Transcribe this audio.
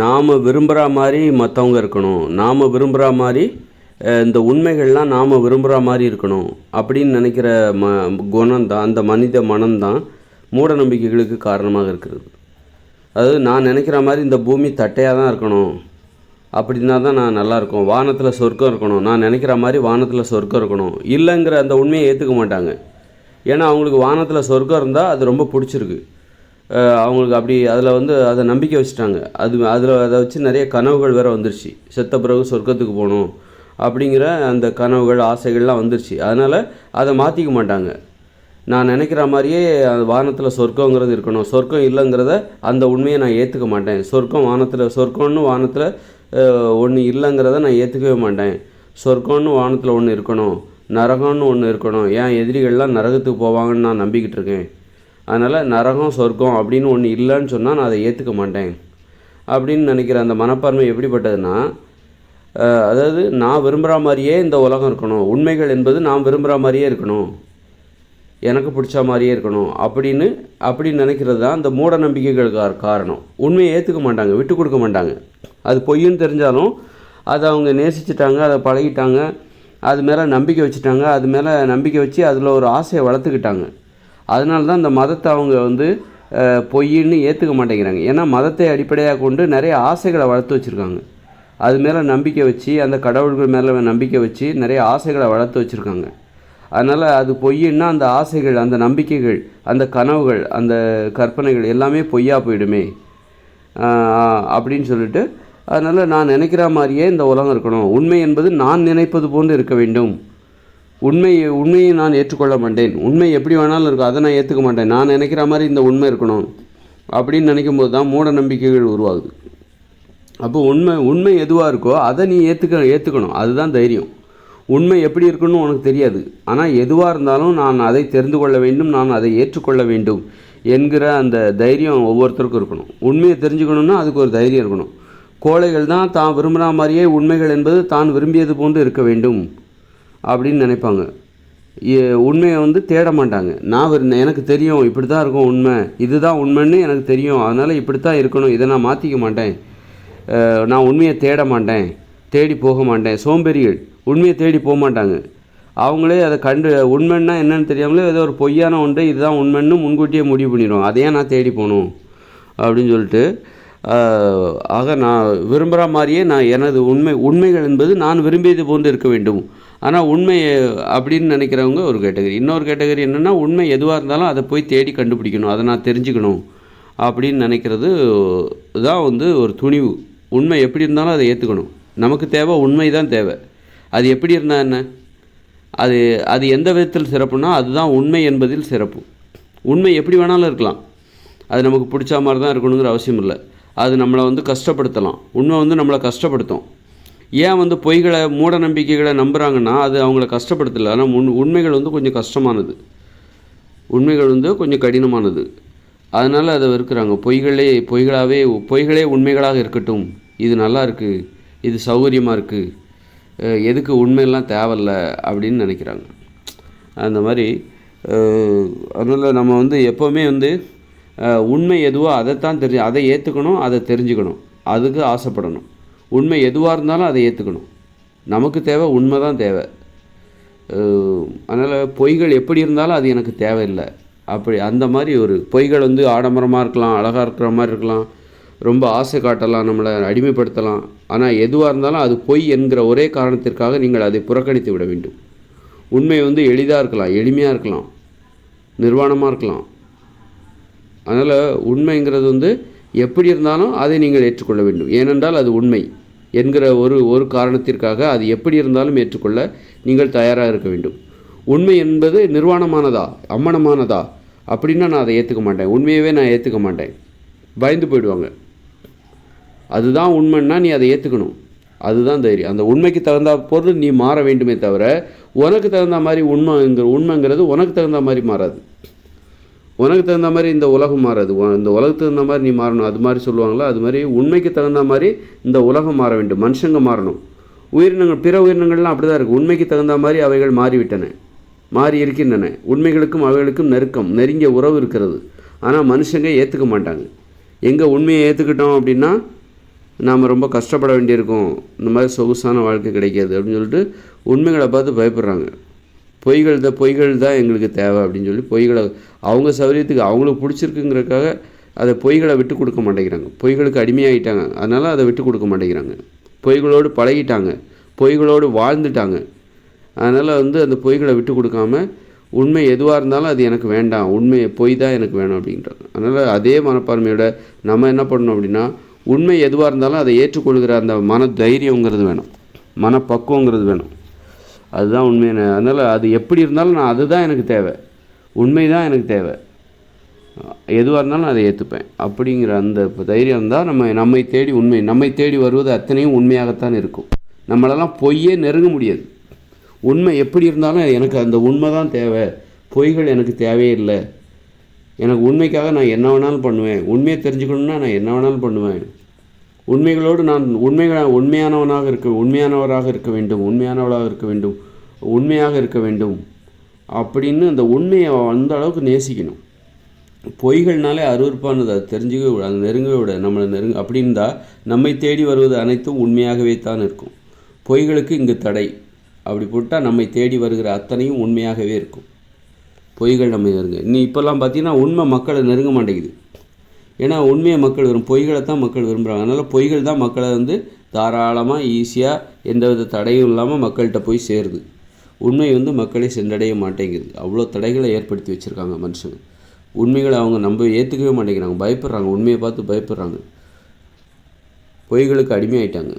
நாம் விரும்புகிற மாதிரி மற்றவங்க இருக்கணும். நாம் விரும்புகிற மாதிரி இந்த உண்மைகள்லாம் நாம் விரும்புகிற மாதிரி இருக்கணும் அப்படின்னு நினைக்கிற ம குணம் தான் அந்த மனித மனம்தான் மூட நம்பிக்கைகளுக்கு காரணமாக இருக்கிறது. அதாவது நான் நினைக்கிற மாதிரி இந்த பூமி தட்டையாக தான் இருக்கணும். அப்படின்னா தான் நான் நல்லா இருக்கும். வானத்தில் சொர்க்கம் இருக்கணும். நான் நினைக்கிற மாதிரி வானத்தில் சொர்க்கம் இருக்கணும். இல்லைங்கிற அந்த உண்மையை ஏற்றுக்க மாட்டாங்க. ஏன்னா அவங்களுக்கு வானத்தில் சொர்க்கம் இருந்தால் அது ரொம்ப பிடிச்சிருக்கு. அவங்களுக்கு அப்படி அதில் வந்து அதை நம்பிக்கை வச்சுட்டாங்க. அது அதில் அதை வச்சு நிறைய கனவுகள் வேறு வந்துருச்சு. செத்த பிறகு சொர்க்கத்துக்கு போகணும் அப்படிங்கிற அந்த கனவுகள் ஆசைகள்லாம் வந்துருச்சு. அதனால் அதை மாற்றிக்க மாட்டாங்க. நான் நினைக்கிற மாதிரியே அந்த வானத்தில் சொர்க்கங்கிறது இருக்கணும். சொர்க்கம் இல்லைங்கிறத அந்த உண்மையை நான் ஏற்றுக்க மாட்டேன். சொர்க்கம் வானத்தில் சொர்க்கம்னு வானத்தில் ஒன்று இல்லைங்கிறத நான் ஏற்றுக்கவே மாட்டேன். சொர்க்கம்னு வானத்தில் ஒன்று இருக்கணும். நரகம்னு ஒன்று இருக்கணும். ஏன் எதிரிகள்லாம் நரகத்துக்கு போவாங்கன்னு நான் நம்பிக்கிட்டு இருக்கேன். அதனால் நரகம் சொர்க்கம் அப்படின்னு ஒன்று இல்லைன்னு சொன்னால் நான் அதை ஏற்றுக்க மாட்டேன். அப்படின்னு நினைக்கிற அந்த மனப்பான்மை எப்படிப்பட்டதுன்னா அதாவது நான் விரும்புகிற மாதிரியே இந்த உலகம் இருக்கணும். உண்மைகள் என்பது நான் விரும்புகிற மாதிரியே இருக்கணும். எனக்கு பிடிச்ச மாதிரியே இருக்கணும். அப்படின்னு அப்படி நினைக்கிறது தான் அந்த மூட நம்பிக்கைகளுக்கு காரணம். உண்மையை ஏற்றுக்க மாட்டாங்க விட்டு கொடுக்க மாட்டாங்க. அது பொய்ன்னு தெரிஞ்சாலும் அதை அவங்க நேசிச்சிட்டாங்க அதை பழகிட்டாங்க அது மேலே நம்பிக்கை வச்சுட்டாங்க அது மேலே நம்பிக்கை வச்சு அதில் ஒரு ஆசையை வளர்த்துக்கிட்டாங்க. அதனால தான் இந்த மதத்தை அவங்க வந்து பொய்ன்னு ஏற்றுக்க மாட்டேங்கிறாங்க. ஏன்னா மதத்தை அடிப்படையாக கொண்டு நிறைய ஆசைகளை வளர்த்து வச்சுருக்காங்க. அது மேலே நம்பிக்கை வச்சு அந்த கடவுள்கள் மேலே நம்பிக்கை வச்சு நிறைய ஆசைகளை வளர்த்து வச்சுருக்காங்க. அதனால் அது பொய்ன்னா அந்த ஆசைகள் அந்த நம்பிக்கைகள் அந்த கனவுகள் அந்த கற்பனைகள் எல்லாமே பொய்யா போயிடுமே. அப்படின்னு சொல்லிட்டு அதனால் நான் நினைக்கிற மாதிரியே இந்த உலகம் இருக்கணும். உண்மை என்பது நான் நினைப்பது போன்று இருக்க வேண்டும். உண்மையை உண்மையை நான் ஏற்றுக்கொள்ள மாட்டேன். உண்மை எப்படி வேணாலும் இருக்கும் அதை நான் ஏற்றுக்க மாட்டேன். நான் நினைக்கிற மாதிரி இந்த உண்மை இருக்கணும் அப்படின்னு நினைக்கும் போது தான் மூட நம்பிக்கைகள் உருவாகுது. அப்போ உண்மை உண்மை எதுவாக இருக்கோ அதை நீ ஏற்றுக்க ஏற்றுக்கணும் அதுதான் தைரியம். உண்மை எப்படி இருக்குன்னு உனக்கு தெரியாது. ஆனால் எதுவாக இருந்தாலும் நான் அதை தெரிந்து கொள்ள வேண்டும் நான் அதை ஏற்றுக்கொள்ள வேண்டும் என்கிற அந்த தைரியம் ஒவ்வொருத்தருக்கும் இருக்கணும். உண்மையை தெரிஞ்சுக்கணுன்னா அதுக்கு ஒரு தைரியம் இருக்கணும். கோழைகள் தான் தான் விரும்புகிற மாதிரியே உண்மைகள் என்பது தான் விரும்பியது போன்று இருக்க வேண்டும். அப்படின்னு நினைப்பாங்க. உண்மையை வந்து தேட மாட்டாங்க. நான் விரு- எனக்கு தெரியும் இப்படி தான் இருக்கும் உண்மை. இதுதான் உண்மைன்னு எனக்கு தெரியும். அதனால் இப்படி தான் இருக்கணும். இதை நான் மாற்றிக்க மாட்டேன். நான் உண்மையை தேட மாட்டேன். தேடி போக மாட்டேன். சோம்பேறிகள் உண்மையை தேடி போக மாட்டாங்க. அவங்களே அதை கண்டு உண்மைன்னா என்னென்னு தெரியாமலே ஏதோ ஒரு பொய்யான ஒன்றை இதுதான் உண்மைன்னு முன்கூட்டியே முடிவு பண்ணிடுவோம் அதையே நான் தேடி போகணும் அப்படின்னு சொல்லிட்டு ஆக நான் விரும்புகிற மாதிரியே நான் எனது உண்மை உண்மைகள் என்பது நான் விரும்பியது போன்று இருக்க வேண்டும். ஆனால் உண்மை அப்படின்னு நினைக்கிறவங்க ஒரு கேட்டகரி. இன்னொரு கேட்டகரி என்னென்னா உண்மை எதுவாக இருந்தாலும் அதை போய் தேடி கண்டுபிடிக்கணும். அதை நான் தெரிஞ்சுக்கணும் அப்படின்னு நினைக்கிறது தான் வந்து ஒரு துணிவு. உண்மை எப்படி இருந்தாலும் அதை ஏற்றுக்கணும் நமக்கு தேவை உண்மை தான் தேவை. அது எப்படி இருந்தால் என்ன? அது அது எந்த விதத்தில் சிறப்புனா அதுதான் உண்மை என்பதில் சிறப்பு. உண்மை எப்படி வேணாலும் இருக்கலாம். அது நமக்கு பிடிச்ச மாதிரி தான் இருக்கணுங்கிற அவசியம் இல்லை. அது நம்மளை வந்து கஷ்டப்படுத்தலாம். உண்மை வந்து நம்மளை கஷ்டப்படுத்தும். ஏன் வந்து பொய்களை மூட நம்பிக்கைகளை நம்புகிறாங்கன்னா அது அவங்கள கஷ்டப்படுத்தலை. ஆனால் உண் உண்மைகள் வந்து கொஞ்சம் கஷ்டமானது. உண்மைகள் வந்து கொஞ்சம் கடினமானது. அதனால் அதை வெறுக்கிறாங்க. பொய்களே பொய்களாகவே பொய்களே உண்மைகளாக இருக்கட்டும். இது நல்லா இருக்குது இது சௌகரியமாக இருக்குது எதுக்கு உண்மையெல்லாம் தேவையில்ல அப்படின்னு நினைக்கிறாங்க. அந்த மாதிரி அதனால் நம்ம வந்து எப்போவுமே வந்து உண்மை எதுவோ அதைத்தான் தெரிஞ்சு அதை ஏற்றுக்கணும் அதை தெரிஞ்சுக்கணும். அதுக்கு ஆசைப்படணும். உண்மை எதுவாக இருந்தாலும் அதை ஏற்றுக்கணும் நமக்கு தேவை உண்மை தான் தேவை அதனால் பொய்கள் எப்படி இருந்தாலும் அது எனக்கு தேவையில்லை. அப்படி அந்த மாதிரி ஒரு பொய்கள் வந்து ஆடம்பரமாக இருக்கலாம் அழகாக இருக்கிற மாதிரி இருக்கலாம் ரொம்ப ஆசை காட்டலாம் நம்மளை அடிமைப்படுத்தலாம். ஆனால் எதுவாக இருந்தாலும் அது பொய் என்கிற ஒரே காரணத்திற்காக நீங்கள் அதை புறக்கணித்து விட வேண்டும். உண்மை வந்து எளிதாக இருக்கலாம் எளிமையாக இருக்கலாம் நிர்வாணமாக இருக்கலாம். அதனால் உண்மைங்கிறது வந்து எப்படி இருந்தாலும் அதை நீங்கள் ஏற்றுக்கொள்ள வேண்டும். ஏனென்றால் அது உண்மை. என்கிற ஒரு ஒரு காரணத்திற்காக அது எப்படி இருந்தாலும் ஏற்றுக்கொள்ள நீங்கள் தயாராக இருக்க வேண்டும். உண்மை என்பது நிர்வாணமானதா? அம்மனமானதா? அப்படின்னா நான் அதை ஏற்றுக்க மாட்டேன். உண்மையவே நான் ஏற்றுக்க மாட்டேன். பயந்து போயிடுவாங்க. அதுதான் உண்மைன்னா நீ அதை ஏற்றுக்கணும். அதுதான் தைரியம். அந்த உண்மைக்கு தகுந்த பொருள் நீ மாற வேண்டுமே தவிர உனக்கு தகுந்த மாதிரி உண்மைங்கிற உண்மைங்கிறது உனக்கு தகுந்த மாதிரி மாறாது. உனக்கு தகுந்த மாதிரி இந்த உலகம் மாறாது. இந்த உலகத்துக்கு தகுந்த மாதிரி நீ மாறணும். அது மாதிரி சொல்லுவாங்களா? அது மாதிரி உண்மைக்கு தகுந்த மாதிரி இந்த உலகம் மாற வேண்டும். மனுஷங்க மாறணும். உயிரினங்கள் பிற உயிரினங்கள்லாம் அப்படி தான் இருக்குது உண்மைக்கு தகுந்த மாதிரி அவைகள் மாறிவிட்டன. மாறி இருக்கின்றன. உண்மைகளுக்கும் அவைகளுக்கும் நெருக்கம் நெருங்கிய உறவு இருக்கிறது. ஆனால் மனுஷங்க ஏற்றுக்க மாட்டாங்க. எங்கே உண்மையை ஏற்றுக்கிட்டோம் அப்படின்னா நாம் ரொம்ப கஷ்டப்பட வேண்டியிருக்கும். இந்த மாதிரி சொகுசான வாழ்க்கை கிடைக்காது அப்படின்னு சொல்லிட்டு உண்மைகளை பார்த்து பயப்படுறாங்க. பொய்கள் தான் பொய்கள் தான் எங்களுக்கு தேவை அப்படின்னு சொல்லி பொய்களை அவங்க சௌரியத்துக்கு அவங்களுக்கு பிடிச்சிருக்குங்கிறக்காக அதை பொய்களை விட்டு கொடுக்க மாட்டேங்கிறாங்க. பொய்களுக்கு அடிமையாகிட்டாங்க அதனால் அதை விட்டு கொடுக்க மாட்டேங்கிறாங்க. பொய்களோடு பழகிட்டாங்க. பொய்களோடு வாழ்ந்துட்டாங்க. அதனால் வந்து அந்த பொய்களை விட்டு கொடுக்காம உண்மை எதுவாக இருந்தாலும் அது எனக்கு வேண்டாம். உண்மை பொய் தான் எனக்கு வேணும் அப்படின்றாங்க. அதனால் அதே மனப்பான்மையோட நம்ம என்ன பண்ணணும் அப்படின்னா உண்மை எதுவாக இருந்தாலும் அதை ஏற்றுக்கொள்கிற அந்த மன தைரியங்கிறது வேணும். மனப்பக்குவங்கிறது வேணும். அதுதான் உண்மையான அதனால் அது எப்படி இருந்தாலும் நான் அதுதான் எனக்கு தேவை. உண்மை தான் எனக்கு தேவை. எதுவாக இருந்தாலும் நான் அதை ஏற்றுப்பேன் அப்படிங்கிற அந்த தைரியம் இருந்தால் நம்ம நம்மை தேடி உண்மை நம்மை தேடி வருவது அத்தனையும் உண்மையாகத்தான் இருக்கும். நம்மளெல்லாம் பொய்யே நெருங்க முடியாது. உண்மை எப்படி இருந்தாலும் எனக்கு அந்த உண்மை தான் தேவை. பொய்கள் எனக்கு தேவையே இல்லை. எனக்கு உண்மைக்காக நான் என்ன வேணாலும் பண்ணுவேன். உண்மையை தெரிஞ்சுக்கணுன்னா நான் என்ன வேணாலும் பண்ணுவேன். உண்மைகளோடு நான் உண்மைகள உண்மையானவனாக இருக்க உண்மையானவராக இருக்க வேண்டும் உண்மையானவளாக இருக்க வேண்டும் உண்மையாக இருக்க வேண்டும் அப்படின்னு அந்த உண்மையை அந்த அளவுக்கு நேசிக்கணும். பொய்கள்னாலே அருவறுப்பானது அது தெரிஞ்சுக்கவே விட அது நெருங்கவே விட நம்மளை நெருங்க அப்படி இருந்தால் நம்மை தேடி வருவது அனைத்தும் உண்மையாகவே தான் இருக்கும். பொய்களுக்கு இங்கு தடை. அப்படி போட்டால் நம்மை தேடி வருகிற அத்தனையும் உண்மையாகவே இருக்கும். பொய்கள் நம்ம நெருங்க. நீ இப்போல்லாம் பார்த்தீங்கன்னா உண்மை மக்களை நெருங்க மாட்டேங்குது. ஏன்னா உண்மையை மக்கள் விரும்பும் பொய்களை தான் மக்கள் விரும்புகிறாங்க அதனால் பொய்கள் தான் மக்களை வந்து தாராளமாக ஈஸியாக எந்தவித தடையும் இல்லாமல் மக்கள்கிட்ட போய் சேருது. உண்மை வந்து மக்களை சென்றடைய மாட்டேங்குது. அவ்வளோ தடைகளை ஏற்படுத்தி வச்சுருக்காங்க மனுஷங்க. உண்மைகளை அவங்க நம்ப ஏற்றுக்கவே மாட்டேங்கிறாங்க. பயப்படுறாங்க. உண்மையை பார்த்து பயப்படுறாங்க. பொய்களுக்கு அடிமையாயிட்டாங்க.